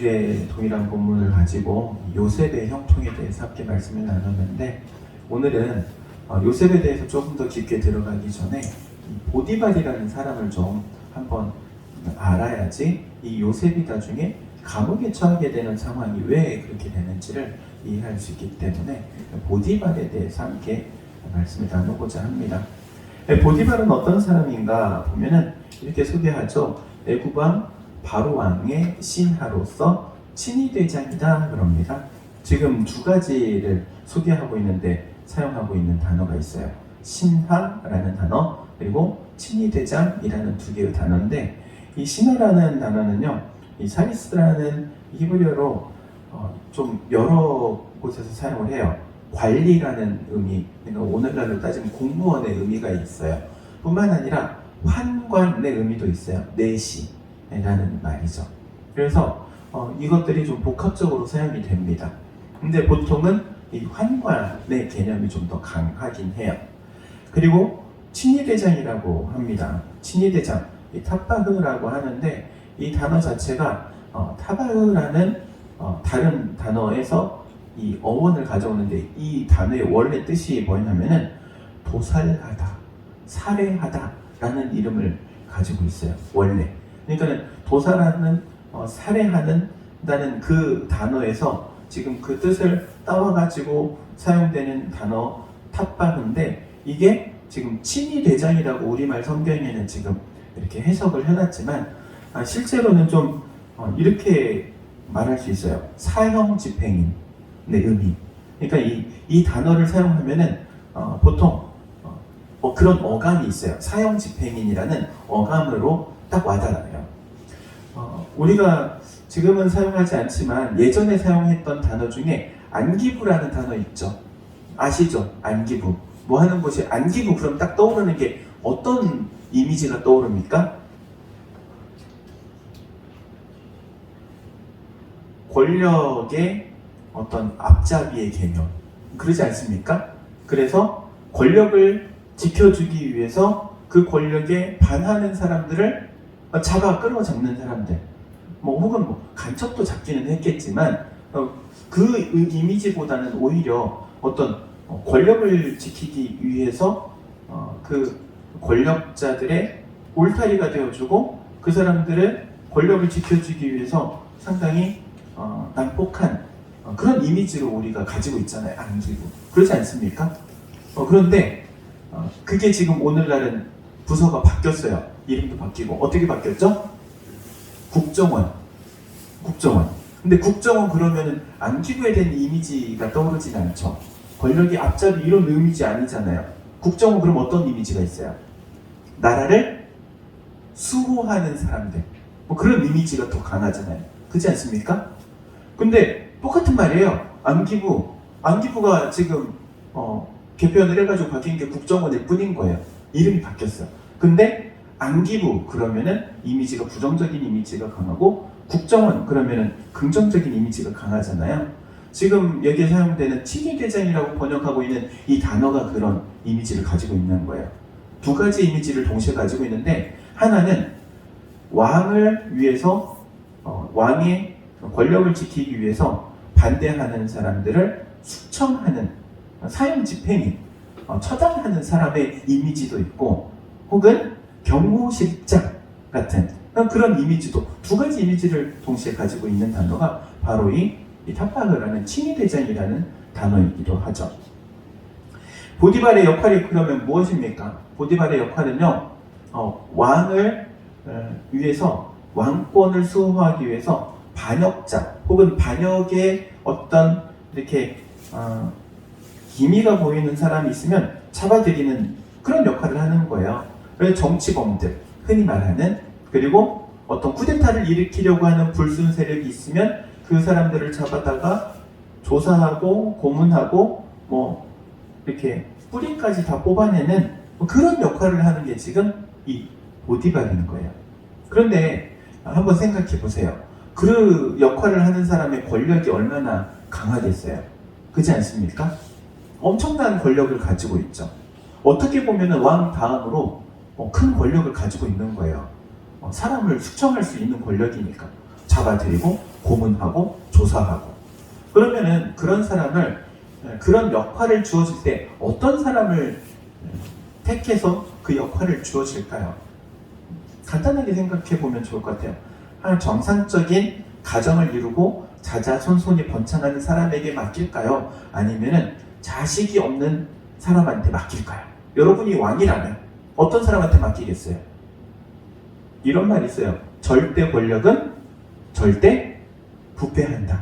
지난주에 동일한 본문을 가지고 요셉의 형통에 대해서 함께 말씀을 나눴는데 오늘은 어, 요셉에 대해서 조금 더 깊게 들어가기 전에 이 보디발이라는 사람을 좀 한번 알아야지 이 요셉이 나중에 감옥에 처하게 되는 상황이 왜 그렇게 되는지를 이해할 수 있기 때문에 보디발에 대해서 함께 말씀을 나누고자 합니다. 네, 보디발은 어떤 사람인가 보면은 이렇게 소개하죠. 애굽왕 바로 왕의 신하로서 친위 대장이다 그럽니다. 지금 두 가지를 소개하고 있는데 사용하고 있는 단어가 있어요. 신하라는 단어 그리고 친위 대장이라는 두 개의 단어인데 이 신하라는 단어는요, 이 사리스라는 히브리어로 어, 좀 여러 곳에서 사용을 해요. 관리라는 의미, 그러니까 오늘날로 따지면 공무원의 의미가 있어요. 뿐만 아니라 환관의 의미도 있어요. 내시 라는 말이죠. 그래서 어, 이것들이 좀 복합적으로 사용이 됩니다. 근데 보통은 이 환관의 개념이 좀 더 강하긴 해요. 그리고 친위대장이라고 합니다. 친위대장, 이 탑바흐라고 하는데 이 단어 자체가 어, 타바흐라는 어, 다른 단어에서 이 어원을 가져오는데 이 단어의 원래 뜻이 뭐냐면은 도살하다, 살해하다라는 이름을 가지고 있어요. 원래. 그러니까는 도살하는, 어, 살해하는다는 그 단어에서 지금 그 뜻을 따와가지고 사용되는 단어 탑바인데 이게 지금 친위 대장이라고 우리말 성경에는 지금 이렇게 해석을 해놨지만 아, 실제로는 좀 어, 이렇게 말할 수 있어요. 사형 집행인의 의미. 그러니까 이, 이 단어를 사용하면은 어, 보통 어, 뭐 그런 어감이 있어요. 사형 집행인이라는 어감으로 딱 와닿아요. 어, 우리가 지금은 사용하지 않지만 예전에 사용했던 단어 중에 안기부라는 단어 있죠. 아시죠? 안기부. 뭐 하는 곳이 안기부 그럼 딱 떠오르는 게 어떤 이미지가 떠오릅니까? 권력의 어떤 앞잡이의 개념. 그러지 않습니까? 그래서 권력을 지켜주기 위해서 그 권력에 반하는 사람들을 잡아 끌어 잡는 사람들. 뭐 혹은 뭐 간첩도 잡기는 했겠지만 어, 그 이미지보다는 오히려 어떤 어, 권력을 지키기 위해서 어, 그 권력자들의 울타리가 되어주고 그 사람들의 권력을 지켜주기 위해서 상당히 어, 난폭한 어, 그런 이미지를 우리가 가지고 있잖아요. 안기부. 그렇지 않습니까? 어, 그런데 어, 그게 지금 오늘날은 부서가 바뀌었어요. 이름도 바뀌고 어떻게 바뀌었죠? 국정원. 국정원. 근데 국정원 그러면은 안기부에 대한 이미지가 떠오르진 않죠. 권력이 앞잡이 이런 이미지 아니잖아요. 국정원 그럼 어떤 이미지가 있어요? 나라를 수호하는 사람들. 뭐 그런 이미지가 더 강하잖아요. 그렇지 않습니까? 근데 똑같은 말이에요. 안기부. 안기부가 지금 어, 개편을 해가지고 바뀐 게 국정원일 뿐인 거예요. 이름이 바뀌었어요. 근데 안기부 그러면은 이미지가 부정적인 이미지가 강하고 국정원 그러면은 긍정적인 이미지가 강하잖아요. 지금 여기에 사용되는 친위대장이라고 번역하고 있는 이 단어가 그런 이미지를 가지고 있는 거예요. 두 가지 이미지를 동시에 가지고 있는데 하나는 왕을 위해서 어, 왕의 권력을 지키기 위해서 반대하는 사람들을 숙청하는 사형 집행인 어, 처단하는 사람의 이미지도 있고 혹은 경호실장 같은 그런 이미지도 두 가지 이미지를 동시에 가지고 있는 단어가 바로 이, 이 탑바그라는 친위대장이라는 단어이기도 하죠. 보디발의 역할이 그러면 무엇입니까? 보디발의 역할은요, 어, 왕을 어, 위해서 왕권을 수호하기 위해서 반역자 혹은 반역의 어떤 이렇게 어, 기미가 보이는 사람이 있으면 잡아들이는 그런 역할을 하는 거예요. 정치범들 흔히 말하는 그리고 어떤 쿠데타를 일으키려고 하는 불순 세력이 있으면 그 사람들을 잡아다가 조사하고 고문하고 뭐 이렇게 뿌리까지 다 뽑아내는 뭐 그런 역할을 하는 게 지금 이 보디발인 거예요. 그런데 한번 생각해 보세요. 그 역할을 하는 사람의 권력이 얼마나 강하겠어요? 그렇지 않습니까? 엄청난 권력을 가지고 있죠. 어떻게 보면 왕 다음으로 어, 큰 권력을 가지고 있는 거예요. 어, 사람을 숙청할 수 있는 권력이니까. 잡아들이고 고문하고 조사하고 그러면은 그런 사람을 예, 그런 역할을 주어질 때 어떤 사람을 예, 택해서 그 역할을 주어질까요? 간단하게 생각해 보면 좋을 것 같아요. 한 정상적인 가정을 이루고 자자손손이 번창하는 사람에게 맡길까요? 아니면은 자식이 없는 사람한테 맡길까요? 여러분이 왕이라면 어떤 사람한테 맡기겠어요? 이런 말이 있어요. 절대 권력은 절대 부패한다.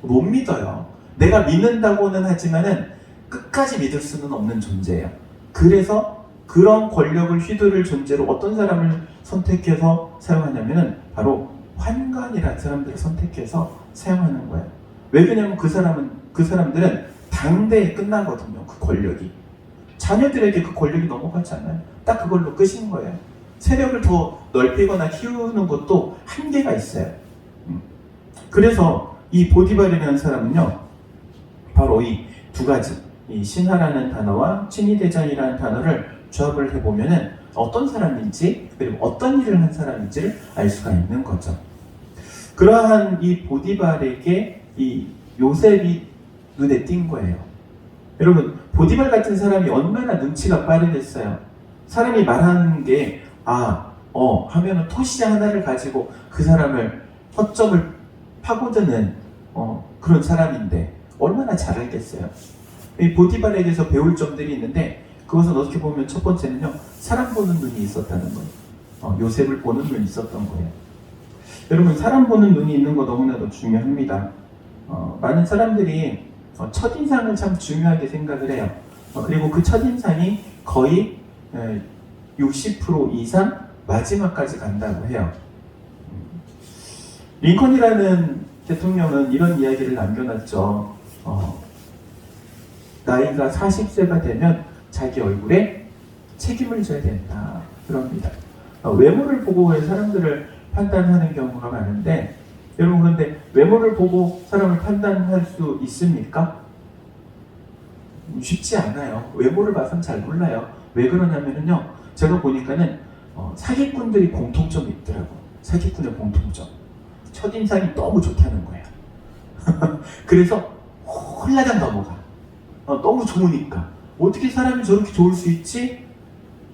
못 믿어요. 내가 믿는다고는 하지만은 끝까지 믿을 수는 없는 존재예요. 그래서 그런 권력을 휘두를 존재로 어떤 사람을 선택해서 사용하냐면은 바로 환관이라는 사람들을 선택해서 사용하는 거예요. 왜 그러냐면 그 사람은 그 사람들은 당대에 끝나거든요. 그 권력이 자녀들에게 그 권력이 넘어가잖아요. 딱 그걸로 끝인 거예요. 세력을 더 넓히거나 키우는 것도 한계가 있어요. 음. 그래서 이 보디발이라는 사람은요, 바로 이 두 가지, 이 신하라는 단어와 친위대장이라는 단어를 조합을 해보면은 어떤 사람인지 그리고 어떤 일을 한 사람인지를 알 수가 있는 거죠. 그러한 이 보디발에게 이 요셉이 눈에 띈 거예요. 여러분 보디발 같은 사람이 얼마나 눈치가 빠르겠어요. 사람이 말하는 게 아, 어 하면은 토시 하나를 가지고 그 사람을 허점을 파고드는 어, 그런 사람인데 얼마나 잘 알겠어요. 이 보디발에게서 배울 점들이 있는데 그것은 어떻게 보면 첫 번째는요 사람 보는 눈이 있었다는 거예요. 어, 요셉을 보는 눈이 있었던 거예요. 여러분 사람 보는 눈이 있는 거 너무나도 중요합니다. 어, 많은 사람들이 어, 첫인상을 참 중요하게 생각을 해요. 어, 그리고 그 첫인상이 거의 에, 60% 이상 마지막까지 간다고 해요. 음. 링컨이라는 대통령은 이런 이야기를 남겨놨죠. 어, 나이가 40세가 되면 자기 얼굴에 책임을 져야 된다. 그럽니다. 어, 외모를 보고 사람들을 판단하는 경우가 많은데 여러분 그런데 외모를 보고 사람을 판단할 수 있습니까? 음, 쉽지 않아요. 외모를 봐서는 잘 몰라요. 왜 그러냐면요. 제가 보니까는 어, 사기꾼들이 공통점이 있더라고. 사기꾼의 공통점. 첫인상이 너무 좋다는 거예요. 그래서 홀라당 넘어가. 어, 너무 좋으니까. 어떻게 사람이 저렇게 좋을 수 있지?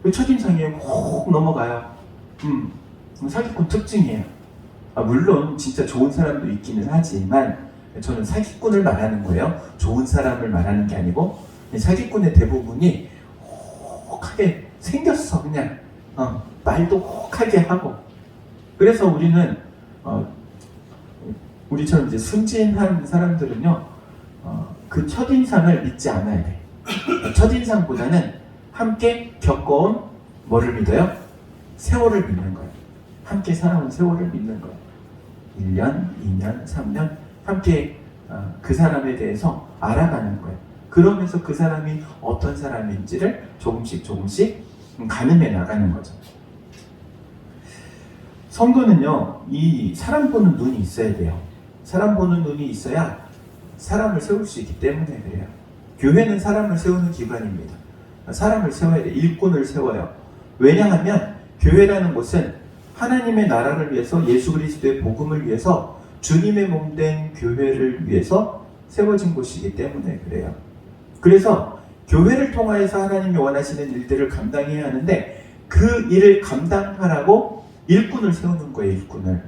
그 첫인상에 혹 넘어가요. 음, 사기꾼 특징이에요. 아, 물론 진짜 좋은 사람도 있기는 하지만 저는 사기꾼을 말하는 거예요. 좋은 사람을 말하는 게 아니고 사기꾼의 대부분이 혹하게 생겼어 그냥 어, 말도 혹하게 하고 그래서 우리는 어, 우리처럼 이제 순진한 사람들은요 어, 그 첫인상을 믿지 않아야 돼. 첫인상보다는 함께 겪어온 뭐를 믿어요? 세월을 믿는 거예요. 함께 살아온 세월을 믿는 거예요. 1년, 2년, 3년 함께 어, 그 사람에 대해서 알아가는 거예요. 그러면서 그 사람이 어떤 사람인지를 조금씩 조금씩 가늠해 나가는 거죠. 성도는요, 이 사람 보는 눈이 있어야 돼요. 사람 보는 눈이 있어야 사람을 세울 수 있기 때문에 그래요. 교회는 사람을 세우는 기관입니다. 사람을 세워야 돼. 일꾼을 세워요. 왜냐하면 교회라는 곳은 하나님의 나라를 위해서 예수 그리스도의 복음을 위해서 주님의 몸 된 교회를 위해서 세워진 곳이기 때문에 그래요. 그래서 교회를 통하여서 하나님이 원하시는 일들을 감당해야 하는데 그 일을 감당하라고 일꾼을 세우는 거예요, 일꾼을.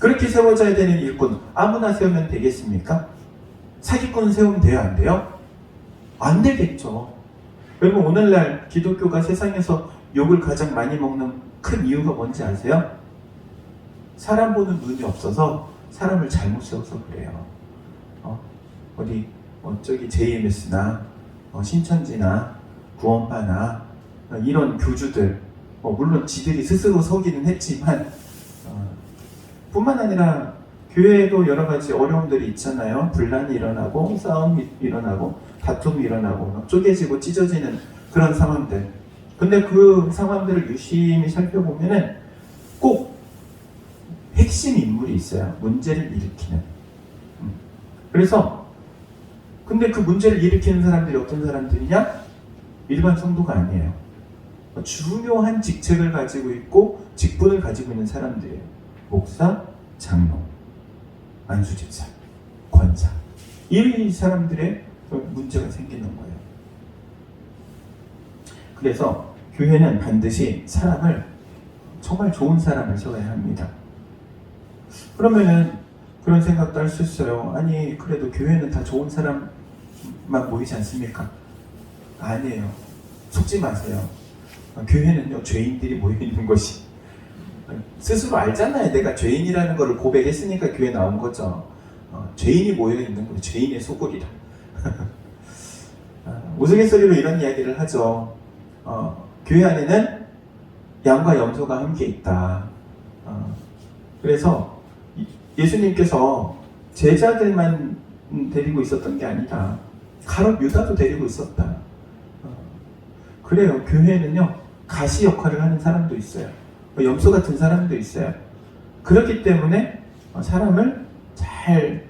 그렇게 세워져야 되는 일꾼 아무나 세우면 되겠습니까? 사기꾼 세우면 돼요, 안 돼요? 안 되겠죠. 여러분 오늘날 기독교가 세상에서 욕을 가장 많이 먹는 큰 이유가 뭔지 아세요? 사람 보는 눈이 없어서 사람을 잘못 세워서 그래요. 어, 어디 어, 저기 JMS나 어, 신천지나 구원파나 어, 이런 교주들 어, 물론 지들이 스스로 서기는 했지만 어, 뿐만 아니라 교회에도 여러 가지 어려움들이 있잖아요. 분란이 일어나고 싸움이 일어나고 다툼이 일어나고 막 쪼개지고 찢어지는 그런 상황들. 근데 그 상황들을 유심히 살펴보면은 꼭 핵심 인물이 있어요. 문제를 일으키는. 음. 그래서 근데 그 문제를 일으키는 사람들이 어떤 사람들이냐? 일반 성도가 아니에요. 중요한 직책을 가지고 있고 직분을 가지고 있는 사람들이에요. 목사, 장로. 안수집사, 권사. 이 사람들의 문제가 생기는 거예요. 그래서 교회는 반드시 사람을 정말 좋은 사람을 세워야 합니다. 그러면은 그런 생각도 할 수 있어요. 아니 그래도 교회는 다 좋은 사람만 모이지 않습니까? 아니에요. 속지 마세요. 어, 교회는요 죄인들이 모여 있는 것이 스스로 알잖아요. 내가 죄인이라는 것을 고백했으니까 교회 나온 거죠. 어, 죄인이 모여 있는 거예요. 죄인의 소굴이라. 아, 우스갯소리로 이런 이야기를 하죠. 어, 교회 안에는 양과 염소가 함께 있다. 어, 그래서 이- 예수님께서 제자들만 음, 데리고 있었던 게 아니라 가롯 유다도 데리고 있었다. 어, 그래요. 교회는요 가시 역할을 하는 사람도 있어요. 뭐 염소 같은 사람도 있어요. 그렇기 때문에 어, 사람을 잘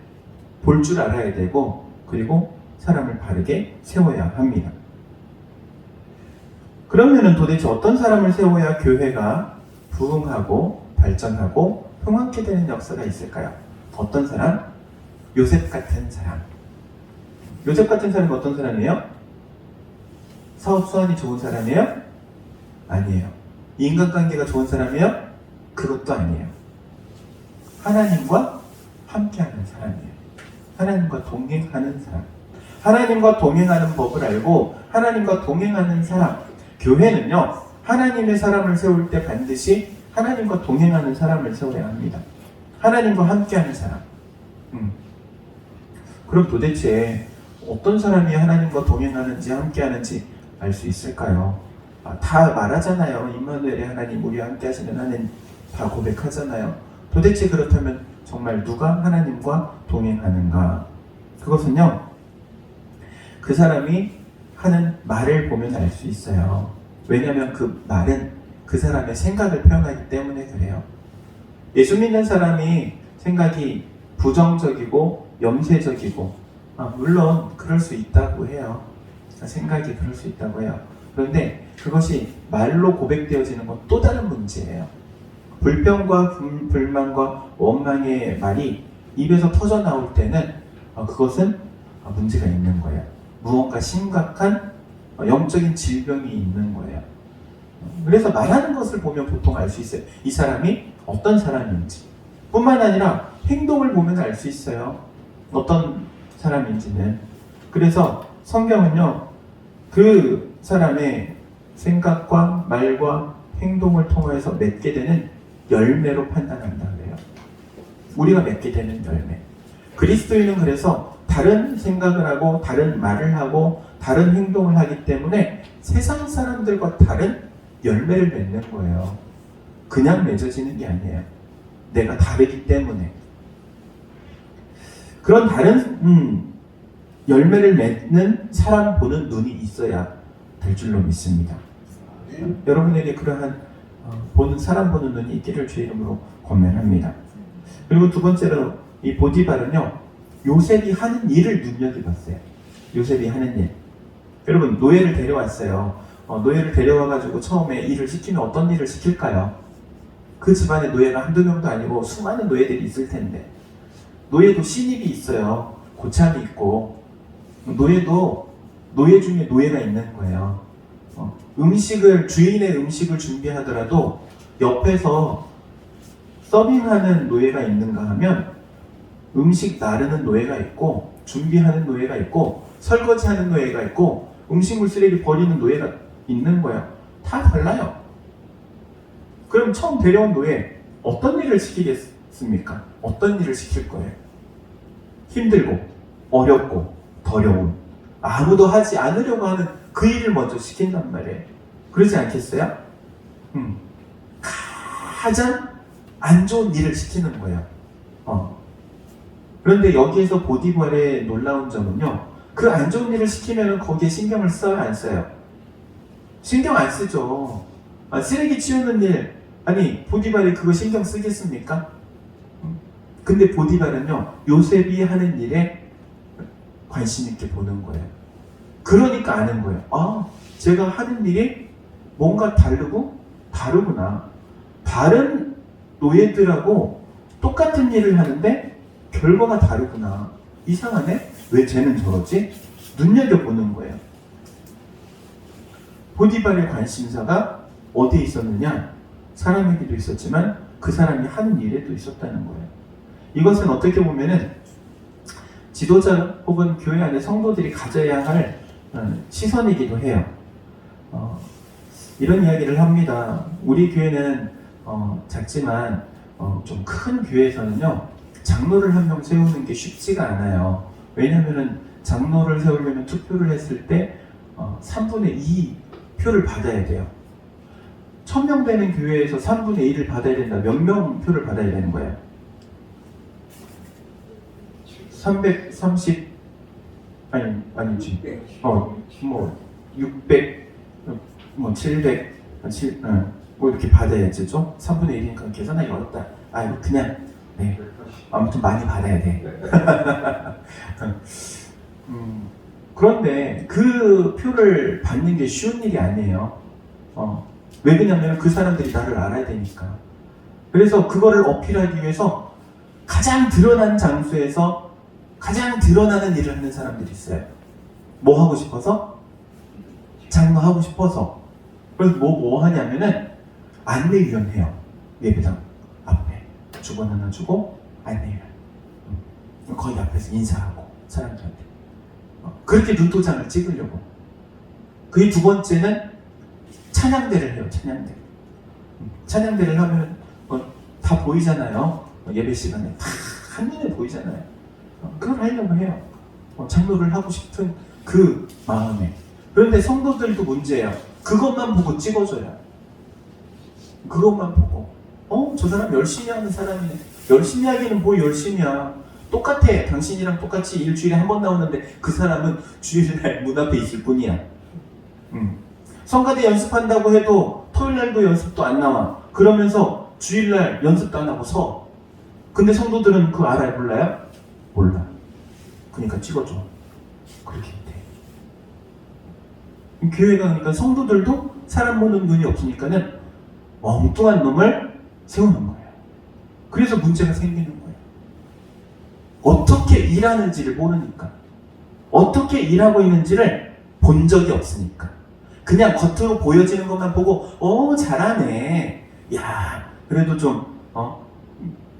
볼 줄 알아야 되고 그리고 사람을 바르게 세워야 합니다. 그러면은 도대체 어떤 사람을 세워야 교회가 부흥하고 발전하고 평안케 되는 역사가 있을까요? 어떤 사람? 요셉 같은 사람. 요셉 같은 사람이 어떤 사람이에요? 사업 수완이 좋은 사람이에요? 아니에요. 인간관계가 좋은 사람이에요? 그것도 아니에요. 하나님과 함께하는 사람이에요. 하나님과 동행하는 사람. 하나님과 동행하는 법을 알고 하나님과 동행하는 사람. 교회는요, 하나님의 사람을 세울 때 반드시 하나님과 동행하는 사람을 세워야 합니다. 하나님과 함께하는 사람. 음. 그럼 도대체 어떤 사람이 하나님과 동행하는지 함께하는지 알 수 있을까요? 아, 다 말하잖아요. 임마누엘의 하나님, 우리와 함께하시는 하나님 다 고백하잖아요. 도대체 그렇다면 정말 누가 하나님과 동행하는가? 그것은요, 그 사람이 하는 말을 보면 알 수 있어요. 왜냐하면 그 말은 그 사람의 생각을 표현하기 때문에 그래요. 예수 믿는 사람이 생각이 부정적이고 염세적이고, 아, 물론 그럴 수 있다고 해요. 생각이 그럴 수 있다고 해요. 그런데 그것이 말로 고백되어지는 건 또 다른 문제예요. 불평과 불- 불만과 원망의 말이 입에서 터져 나올 때는 어, 그것은 어, 문제가 있는 거예요. 무언가 심각한 어, 영적인 질병이 있는 거예요. 어, 그래서 말하는 것을 보면 보통 알 수 있어요. 이 사람이 어떤 사람인지. 뿐만 아니라 행동을 보면 알 수 있어요. 어떤 사람인지는. 그래서 성경은요, 그 사람의 생각과 말과 행동을 통해서 맺게 되는 열매로 판단한다 그래요. 우리가 맺게 되는 열매. 그리스도인은 그래서 다른 생각을 하고 다른 말을 하고 다른 행동을 하기 때문에 세상 사람들과 다른 열매를 맺는 거예요. 그냥 맺어지는 게 아니에요. 내가 다르기 때문에. 그런 다른 음, 열매를 맺는 사람 보는 눈이 있어야 될 줄로 믿습니다. 여러분에게 그러한 어, 보는 사람 보는 눈이 있기를 주의 이름으로 권면합니다. 그리고 두 번째로 이 보디발은요 요셉이 하는 일을 눈여겨봤어요. 요셉이 하는 일. 여러분 노예를 데려왔어요. 어, 노예를 데려와가지고 처음에 일을 시키면 어떤 일을 시킬까요? 그 집안에 노예가 한두 명도 아니고 수많은 노예들이 있을 텐데 노예도 신입이 있어요. 고참이 있고 노예도 노예 중에 노예가 있는 거예요. 어, 음식을 주인의 음식을 준비하더라도 옆에서 서빙하는 노예가 있는가 하면 음식 나르는 노예가 있고 준비하는 노예가 있고 설거지하는 노예가 있고 음식물 쓰레기 버리는 노예가 있는 거예요. 다 달라요. 그럼 처음 데려온 노예 어떤 일을 시키겠습니까? 어떤 일을 시킬 거예요? 힘들고 어렵고 더러운 아무도 하지 않으려고 하는 그 일을 먼저 시킨단 말이에요. 그러지 않겠어요? 음. 가장 안 좋은 일을 시키는 거예요. 어. 그런데 여기에서 보디발의 놀라운 점은요. 그 안 좋은 일을 시키면 거기에 신경을 써요, 안 써요? 신경 안 쓰죠. 아, 쓰레기 치우는 일, 아니, 보디발이 그거 신경 쓰겠습니까? 음. 근데 보디발은요, 요셉이 하는 일에 관심 있게 보는 거예요. 그러니까 아는 거예요. 아, 제가 하는 일이 뭔가 다르고 다르구나. 다른 노예들하고 똑같은 일을 하는데 결과가 다르구나. 이상하네? 왜 쟤는 저러지? 눈여겨보는 거예요. 보디발의 관심사가 어디에 있었느냐? 사람에게도 있었지만 그 사람이 하는 일에도 있었다는 거예요. 이것은 어떻게 보면은 지도자 혹은 교회 안의 성도들이 가져야 할 어, 시선이기도 해요. 어, 이런 이야기를 합니다. 우리 교회는 어, 작지만 좀큰 교회에서는요 장로를 한 명 세우는 게 쉽지가 않아요. 왜냐하면 장로를 세우려면 투표를 했을 때 어, 3분의 2 표를 받아야 돼요. 1000명 되는 교회에서 3분의 1을 받아야 된다. 몇 명 표를 받아야 되는 거예요? 330 아니 아니지. 어, 뭐 600, 뭐 700, 7, 어, 뭐 이렇게 받아야지죠. 3분의 1이니까 계산하기 어렵다. 아, 그냥 네. 아무튼 많이 받아야 돼. 음, 그런데 그 표를 받는 게 쉬운 일이 아니에요. 어, 왜 그러냐면 그 사람들이 나를 알아야 되니까. 그래서 그거를 어필하기 위해서 가장 드러난 장소에서 가장 드러나는 일을 하는 사람들이 있어요. 뭐 하고 싶어서? 장로 하고 싶어서. 그래서 뭐, 뭐 하냐면은 안내위원 해요. 예배당. 주권 하나 주고. 음, 거기 앞에서 인사하고 사람들한테. 어, 그렇게 눈도장을 찍으려고. 그의 두 번째는 찬양대를 해요. 찬양대. 음, 찬양대를 하면 어, 다 보이잖아요. 어, 예배 시간에 다 한눈에 보이잖아요. 어, 그걸 하려고 해요. 어, 장로를 하고 싶은 그 마음에. 그런데 성도들도 문제예요. 그것만 보고 찍어줘요. 그것만 보고. 어, 저 사람 열심히 하는 사람이네. 열심히 하기는 뭐 열심히야. 똑같아. 당신이랑 똑같이 일주일에 한 번 나오는데 그 사람은 주일날 문 앞에 있을 뿐이야. 음. 성가대 연습한다고 해도 토요일날도 연습도 안 나와. 그러면서 주일날 연습도 안 하고 서. 근데 성도들은 그거 알아요? 몰라요? 몰라. 그러니까 찍어줘. 그렇게 돼. 교회가 그러니까 성도들도 사람 보는 눈이 없으니까는 엉뚱한 놈을 세우는 거예요. 그래서 문제가 생기는 거예요. 어떻게 일하는지를 모르니까. 어떻게 일하고 있는지를 본 적이 없으니까. 그냥 겉으로 보여지는 것만 보고, 어, 잘하네. 야, 그래도 좀, 어,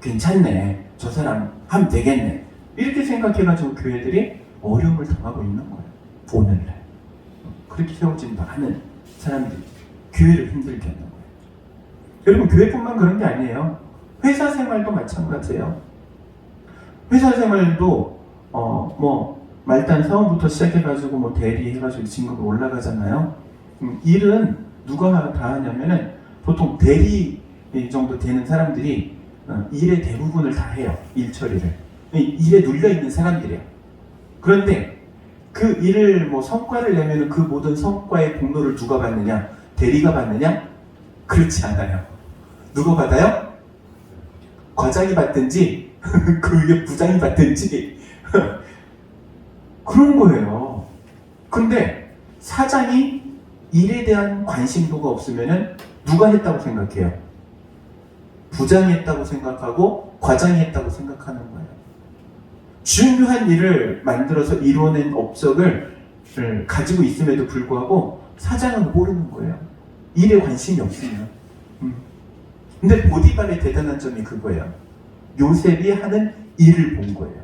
괜찮네. 저 사람 하면 되겠네. 이렇게 생각해가지고 교회들이 어려움을 당하고 있는 거예요. 오늘날. 그렇게 세워진 많은 사람들이 교회를 힘들게 거예요. 여러분, 교회뿐만 그런 게 아니에요. 회사 생활도 마찬가지예요. 회사 생활도, 어, 뭐, 말단 사원부터 시작해가지고 뭐 대리 해가지고 진급이 올라가잖아요. 음, 일은 누가 다 하냐면은 보통 대리 정도 되는 사람들이 어, 일의 대부분을 다 해요. 일 처리를. 일에 눌려 있는 사람들이에요. 그런데 그 일을 뭐 성과를 내면 그 모든 성과의 공로를 누가 받느냐? 대리가 받느냐? 그렇지 않아요. 누가 받아요? 과장이 받든지 그 위에 부장이 받든지 그런 거예요. 근데 사장이 일에 대한 관심도가 없으면은 누가 했다고 생각해요? 부장이 했다고 생각하고 과장이 했다고 생각하는 거예요. 중요한 일을 만들어서 이뤄낸 업적을 가지고 있음에도 불구하고 사장은 모르는 거예요. 일에 관심이 없으면. 음. 근데 보디발의 대단한 점이 그거예요. 요셉이 하는 일을 본 거예요.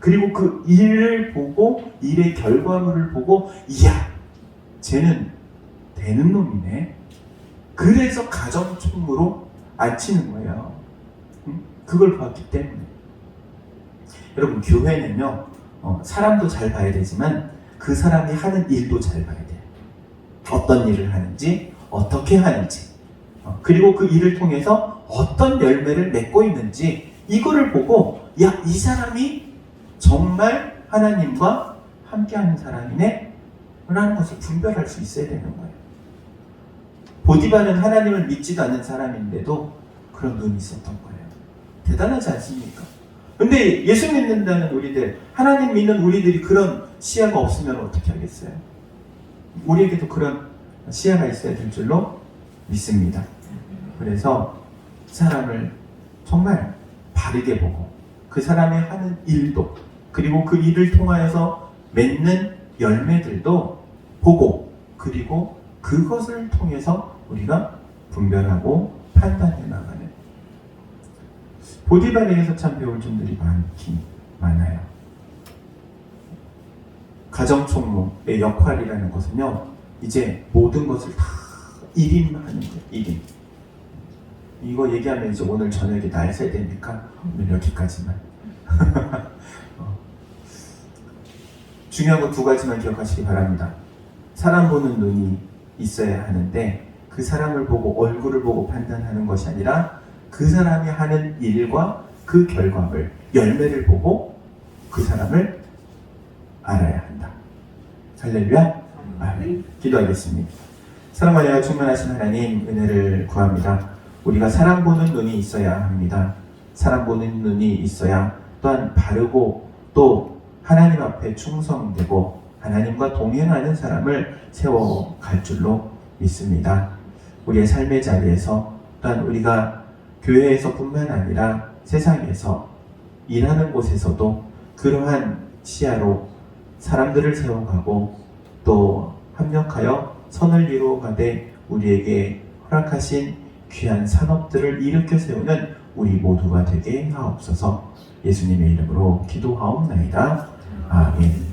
그리고 그 일을 보고 일의 결과물을 보고 이야 쟤는 되는 놈이네. 그래서 가정총무로 앉히는 거예요. 음? 그걸 봤기 때문에. 여러분 교회는요 어, 사람도 잘 봐야 되지만 그 사람이 하는 일도 잘 봐야 돼요. 어떤 일을 하는지 어떻게 하는지 어, 그리고 그 일을 통해서 어떤 열매를 맺고 있는지 이거를 보고 야 이 사람이 정말 하나님과 함께하는 사람이네 라는 것을 분별할 수 있어야 되는 거예요. 보디바는 하나님을 믿지도 않는 사람인데도 그런 눈이 있었던 거예요. 대단하지 않습니까? 근데 예수 믿는다는 우리들, 하나님 믿는 우리들이 그런 시야가 없으면 어떻게 하겠어요? 우리에게도 그런 시야가 있어야 될 줄로 믿습니다. 그래서 사람을 정말 바르게 보고 그 사람이 하는 일도 그리고 그 일을 통하여서 맺는 열매들도 보고 그리고 그것을 통해서 우리가 분별하고 판단해 나가는 보디발에게서 참 배울 점들이 많긴 많아요. 가정총무의 역할이라는 것은요, 이제 모든 것을 다 일임하는 거예요, 일임. 이거 얘기하면 이제 오늘 저녁에 날 새야 되니까 오늘 여기까지만. 어. 중요한 거두 가지만 기억하시기 바랍니다. 사람 보는 눈이 있어야 하는데 그 사람을 보고 얼굴을 보고 판단하는 것이 아니라 그 사람이 하는 일과 그 결과물, 열매를 보고 그 사람을 알아야 한다. 할렐루야. 아멘. 기도하겠습니다. 사랑과 충만하신 하나님 은혜를 구합니다. 우리가 사람 보는 눈이 있어야 합니다. 사람 보는 눈이 있어야 또한 바르고 또 하나님 앞에 충성되고 하나님과 동행하는 사람을 세워갈 줄로 믿습니다. 우리의 삶의 자리에서 또한 우리가 교회에서뿐만 아니라 세상에서 일하는 곳에서도 그러한 시야로 사람들을 세워가고 또 합력하여 선을 이루어가되 우리에게 허락하신 귀한 산업들을 일으켜 세우는 우리 모두가 되게 하옵소서 예수님의 이름으로 기도하옵나이다. 아멘.